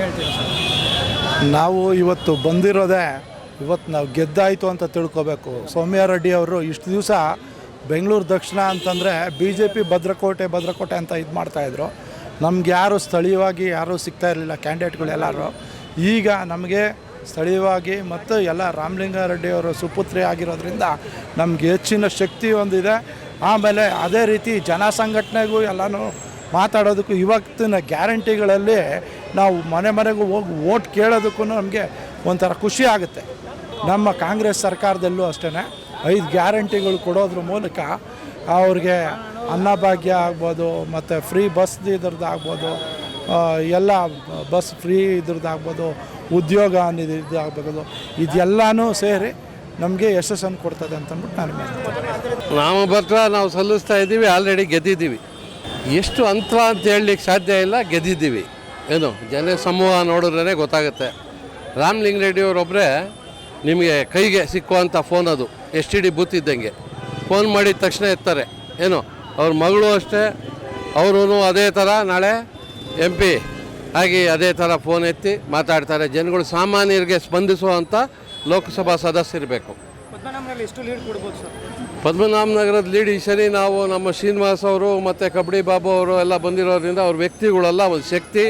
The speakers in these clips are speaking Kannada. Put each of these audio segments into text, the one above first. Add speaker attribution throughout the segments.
Speaker 1: ಹೇಳ್ತೀನಿ ಸರ್.
Speaker 2: ನಾವು ಇವತ್ತು ಬಂದಿರೋದೇ, ಇವತ್ತು ನಾವು ಗೆದ್ದಾಯಿತು ಅಂತ ತಿಳ್ಕೊಬೇಕು. ಸೌಮ್ಯ ರೆಡ್ಡಿ ಅವರು ಇಷ್ಟು ದಿವಸ ಬೆಂಗಳೂರು ದಕ್ಷಿಣ ಅಂತಂದರೆ ಬಿ ಜೆ ಪಿ ಭದ್ರಕೋಟೆ ಭದ್ರಕೋಟೆ ಅಂತ ಇದು ಮಾಡ್ತಾಯಿದ್ರು ನಮ್ಗೆ ಯಾರು ಸ್ಥಳೀಯವಾಗಿ ಯಾರೂ ಸಿಗ್ತಾ ಇರಲಿಲ್ಲ ಕ್ಯಾಂಡಿಡೇಟ್ಗಳೆಲ್ಲರೂ ಈಗ ನಮಗೆ ಸ್ಥಳೀಯವಾಗಿ ಮತ್ತು ಎಲ್ಲ ರಾಮಲಿಂಗಾರೆಡ್ಡಿ ಅವರು ಸುಪುತ್ರಿ ಆಗಿರೋದ್ರಿಂದ ನಮಗೆ ಹೆಚ್ಚಿನ ಶಕ್ತಿ ಒಂದಿದೆ. ಆಮೇಲೆ ಅದೇ ರೀತಿ ಜನ ಸಂಘಟನೆಗೂ ಎಲ್ಲನೂ ಮಾತಾಡೋದಕ್ಕೂ ಇವತ್ತಿನ ಗ್ಯಾರಂಟಿಗಳಲ್ಲಿ ನಾವು ಮನೆ ಮನೆಗೂ ಹೋಗಿ ಓಟ್ ಕೇಳೋದಕ್ಕೂ ನಮಗೆ ಒಂಥರ ಖುಷಿ ಆಗುತ್ತೆ. ನಮ್ಮ ಕಾಂಗ್ರೆಸ್ ಸರ್ಕಾರದಲ್ಲೂ ಅಷ್ಟೇ ಐದು ಗ್ಯಾರಂಟಿಗಳು ಕೊಡೋದ್ರ ಮೂಲಕ ಅವ್ರಿಗೆ ಅನ್ನಭಾಗ್ಯ ಆಗ್ಬೋದು, ಮತ್ತು ಫ್ರೀ ಬಸ್ ಇದ್ರದ್ದು ಆಗ್ಬೋದು ಎಲ್ಲ ಬಸ್ ಫ್ರೀ ಇದ್ರದ್ದು ಆಗ್ಬೋದು, ಉದ್ಯೋಗ ಅನ್ನೋದು ಆಗ್ಬೋದು, ಇದೆಲ್ಲನೂ ಸೇರಿ ನಮಗೆ ಯಶಸ್ಸನ್ನು ಕೊಡ್ತದೆ ಅಂತಂದ್ಬಿಟ್ಟು ನಾನು ನಾವು
Speaker 3: ನಾಮಪತ್ರ ನಾವು ಸಲ್ಲಿಸ್ತಾ ಇದ್ದೀವಿ, ಆಲ್ರೆಡಿ ಗೆದ್ದಿದ್ದೀವಿ. ಎಷ್ಟು ಅಂತ ಅಂತ ಹೇಳಲಿಕ್ಕೆ ಸಾಧ್ಯ ಇಲ್ಲ, ಗೆದ್ದಿದ್ದೀವಿ. ಏನು, ಜನ ಸಮೂಹ ನೋಡಿದ್ರೇ ಗೊತ್ತಾಗುತ್ತೆ. ರಾಮಲಿಂಗ್ ರೆಡ್ಡಿ ಅವರೊಬ್ಬರೇ ನಿಮಗೆ ಕೈಗೆ ಸಿಕ್ಕುವಂಥ ಫೋನ್ ಅದು. ಎಸ್ ಟಿ ಡಿ ಬೂತ್ ಇದ್ದಂಗೆ. ಫೋನ್ ಮಾಡಿದ ತಕ್ಷಣ ಎತ್ತಾರೆ. ಏನು, ಅವ್ರ ಮಗಳು ಅಷ್ಟೇ ಅವರು ಅದೇ ಥರ ನಾಳೆ ಎಂ ಪಿ ಹಾಗೆ ಅದೇ ಥರ ಫೋನ್ ಎತ್ತಿ ಮಾತಾಡ್ತಾರೆ. ಜನಗಳು ಸಾಮಾನ್ಯರಿಗೆ ಸ್ಪಂದಿಸುವಂಥ ಲೋಕಸಭಾ ಸದಸ್ಯರಿರಬೇಕು.
Speaker 1: ಪದ್ಮನಾಭನಲ್ಲಿ ಎಷ್ಟು ಲೀಡ್ ಕೊಡ್ಬೋದು
Speaker 3: ಪದ್ಮನಾಭ ನಗರದ ಲೀಡ್ ಈ ಸರಿ ನಾವು ನಮ್ಮ ಶ್ರೀನಿವಾಸ್ ಅವರು ಮತ್ತು ಕಬಡ್ಡಿ ಬಾಬು ಅವರು ಎಲ್ಲ ಬಂದಿರೋದ್ರಿಂದ ಅವ್ರ ವ್ಯಕ್ತಿಗಳೆಲ್ಲ ಒಂದು ಶಕ್ತಿ.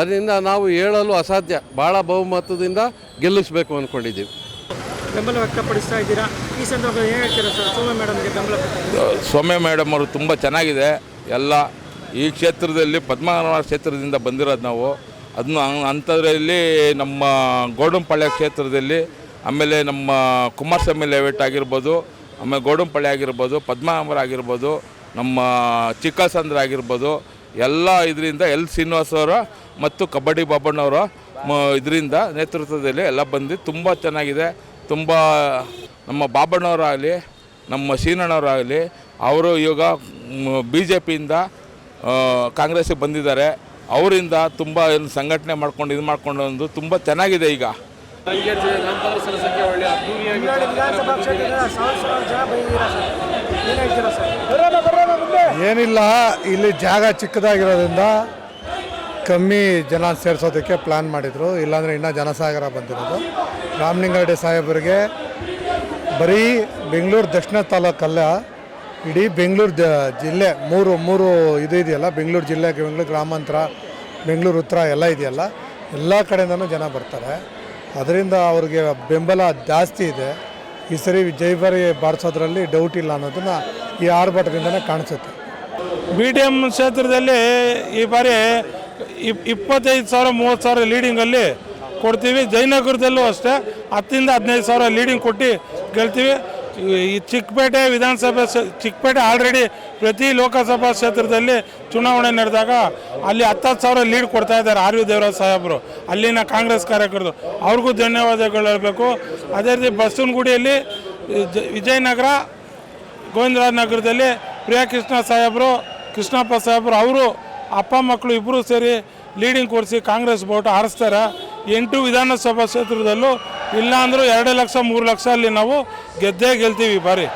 Speaker 3: ಅದರಿಂದ ನಾವು ಹೇಳಲು ಅಸಾಧ್ಯ. ಭಾಳ ಬಹುಮತದಿಂದ ಗೆಲ್ಲಿಸಬೇಕು ಅಂದ್ಕೊಂಡಿದ್ದೀವಿ.
Speaker 1: ಬೆಂಬಲ ವ್ಯಕ್ತಪಡಿಸ್ತಾ ಇದ್ದೀರಾ? ಈ ಸಂದರ್ಭದಲ್ಲಿ ಏನು ಹೇಳ್ತೀರಾ ಸರ್? ಸೋಮ ಮೇಡಮ್ಗೆ ಬೆಂಬಲ
Speaker 4: ಸೌಮ್ಯ ಮೇಡಮ್ ಅವರು ತುಂಬ ಚೆನ್ನಾಗಿದೆ. ಎಲ್ಲ ಈ ಕ್ಷೇತ್ರದಲ್ಲಿ ಪದ್ಮನಾಭ ಕ್ಷೇತ್ರದಿಂದ ಬಂದಿರೋದು ನಾವು. ಅದನ್ನು ಅಂಥದ್ರಲ್ಲಿ ನಮ್ಮ ಗೋಡಂಪಾಳ್ಯ ಕ್ಷೇತ್ರದಲ್ಲಿ ಆಮೇಲೆ ನಮ್ಮ ಕುಮಾರಸ್ವಾಮಿ ಲೇಔಟ್ ಆಗಿರ್ಬೋದು ಆಮೇಲೆ ಗೋಡಂಪಳ್ಳಿ ಆಗಿರ್ಬೋದು ಪದ್ಮಾಂಬರ ಆಗಿರ್ಬೋದು, ನಮ್ಮ ಚಿಕ್ಕಸಂದ್ರ ಆಗಿರ್ಬೋದು, ಎಲ್ಲ ಇದರಿಂದ ಎಲ್ ಶ್ರೀನಿವಾಸ್ ಅವರ ಮತ್ತು ಕಬಡ್ಡಿ ಬಾಬಣ್ಣವರ ಇದರಿಂದ ನೇತೃತ್ವದಲ್ಲಿ ಎಲ್ಲ ಬಂದು ತುಂಬ ಚೆನ್ನಾಗಿದೆ. ತುಂಬ ನಮ್ಮ ಬಾಬಣ್ಣವರಾಗಲಿ, ನಮ್ಮ ಶೀನಣ್ಣವರಾಗಲಿ ಅವರು ಇವಾಗ ಬಿ ಜೆ ಪಿಯಿಂದ ಕಾಂಗ್ರೆಸ್ಸಿಗೆ ಬಂದಿದ್ದಾರೆ. ಅವರಿಂದ ತುಂಬ ಏನು ಸಂಘಟನೆ ಮಾಡ್ಕೊಂಡು, ಇದು ಮಾಡ್ಕೊಂಡು ಒಂದು ತುಂಬ ಚೆನ್ನಾಗಿದೆ ಈಗ.
Speaker 1: ವಿಧಾನಸಭಾ ಕ್ಷೇತ್ರದ ಸಾವಿರ ಸಾವಿರ ಜನ ಬಂದಿದ್ದೀರಾ ಸರ್? ಏನು ಹೇಳ್ತೀರಾ ಸರ್?
Speaker 2: ಏನಿಲ್ಲ ಇಲ್ಲಿ ಜಾಗ ಚಿಕ್ಕದಾಗಿರೋದ್ರಿಂದ ಕಮ್ಮಿ ಜನ ಸೇರಿಸೋದಕ್ಕೆ ಪ್ಲ್ಯಾನ್ ಮಾಡಿದರು. ಇಲ್ಲಾಂದರೆ ಇನ್ನೂ ಜನಸಾಗರ ಬಂದಿರೋದು. ರಾಮಲಿಂಗಾರೆಡ್ಡಿ ಸಾಹೇಬರಿಗೆ ಬರೀ ಬೆಂಗಳೂರು ದಕ್ಷಿಣ ತಾಲೂಕಲ್ಲ ಇಡೀ ಬೆಂಗಳೂರು ದ ಜಿಲ್ಲೆ ಮೂರು ಮೂರು ಇದು ಇದೆಯಲ್ಲ ಬೆಂಗಳೂರು ಜಿಲ್ಲೆ ಬೆಂಗಳೂರು ಗ್ರಾಮಾಂತರ ಬೆಂಗಳೂರು ಉತ್ತರ ಎಲ್ಲ ಇದೆಯಲ್ಲ ಎಲ್ಲ ಕಡೆಯಿಂದನೂ ಜನ ಬರ್ತಾರೆ. ಅದರಿಂದ ಅವ್ರಿಗೆ ಬೆಂಬಲ ಜಾಸ್ತಿ ಇದೆ. ಈ ಸರಿ ಜೈಬರಿ ಬಾರಿಸೋದ್ರಲ್ಲಿ ಡೌಟ್ ಇಲ್ಲ ಅನ್ನೋದನ್ನು ಈ ಆರ್ಭಟದಿಂದನೇ ಕಾಣಿಸುತ್ತೆ.
Speaker 5: ಬಿ ಡಿ ಎಂ ಕ್ಷೇತ್ರದಲ್ಲಿ ಈ ಬಾರಿ ಇಪ್, ಇಪ್ಪತ್ತೈದು ಸಾವಿರ, ಮೂವತ್ತು ಸಾವಿರ ಲೀಡಿಂಗಲ್ಲಿ ಕೊಡ್ತೀವಿ. ಜಯನಗರದಲ್ಲೂ ಅಷ್ಟೇ ಹತ್ತಿಂದ ಹದಿನೈದು ಸಾವಿರ ಲೀಡಿಂಗ್ ಕೊಟ್ಟು ಗೆಲ್ತೀವಿ. ಈ- ಚಿಕ್ಕಪೇಟೆ ವಿಧಾನಸಭೆ ಚಿಕ್ಕಪೇಟೆ ಆಲ್ರೆಡಿ ಪ್ರತಿ ಲೋಕಸಭಾ ಕ್ಷೇತ್ರದಲ್ಲಿ ಚುನಾವಣೆ ನಡೆದಾಗ ಅಲ್ಲಿ ಹತ್ತತ್ತು ಸಾವಿರ ಲೀಡ್ ಕೊಡ್ತಾ ಇದ್ದಾರೆ ಆರ್ ವಿ ದೇವರಾಜ್ ಸಾಹೇಬರು, ಅಲ್ಲಿನ ಕಾಂಗ್ರೆಸ್ ಕಾರ್ಯಕರ್ತರು. ಅವ್ರಿಗೂ ಧನ್ಯವಾದಗಳು ಹೇಳಬೇಕು. ಅದೇ ರೀತಿ ಬಸವನಗುಡಿಯಲ್ಲಿ ವಿಜಯನಗರ, ಗೋವಿಂದರಾಜ ನಗರದಲ್ಲಿ ಪ್ರಿಯಕೃಷ್ಣ ಸಾಹೇಬರು, ಕೃಷ್ಣಪ್ಪ ಸಾಹೇಬರು, ಅವರು ಅಪ್ಪ ಮಕ್ಕಳು ಇಬ್ಬರೂ ಸೇರಿ ಲೀಡಿಂಗ್ ಕೊಡಿಸಿ ಕಾಂಗ್ರೆಸ್ ಬೋಟ್ ಹಾರಿಸ್ತಾರೆ. ಎಂಟು ವಿಧಾನಸಭಾ ಕ್ಷೇತ್ರದಲ್ಲೂ ಇಲ್ಲ ಅಂದರೂ ಎರಡು ಲಕ್ಷ ಮೂರು ಲಕ್ಷ ಅಲ್ಲಿ ನಾವು ಗೆದ್ದೇ ಗೆಲ್ತೀವಿ ಬಾರಿ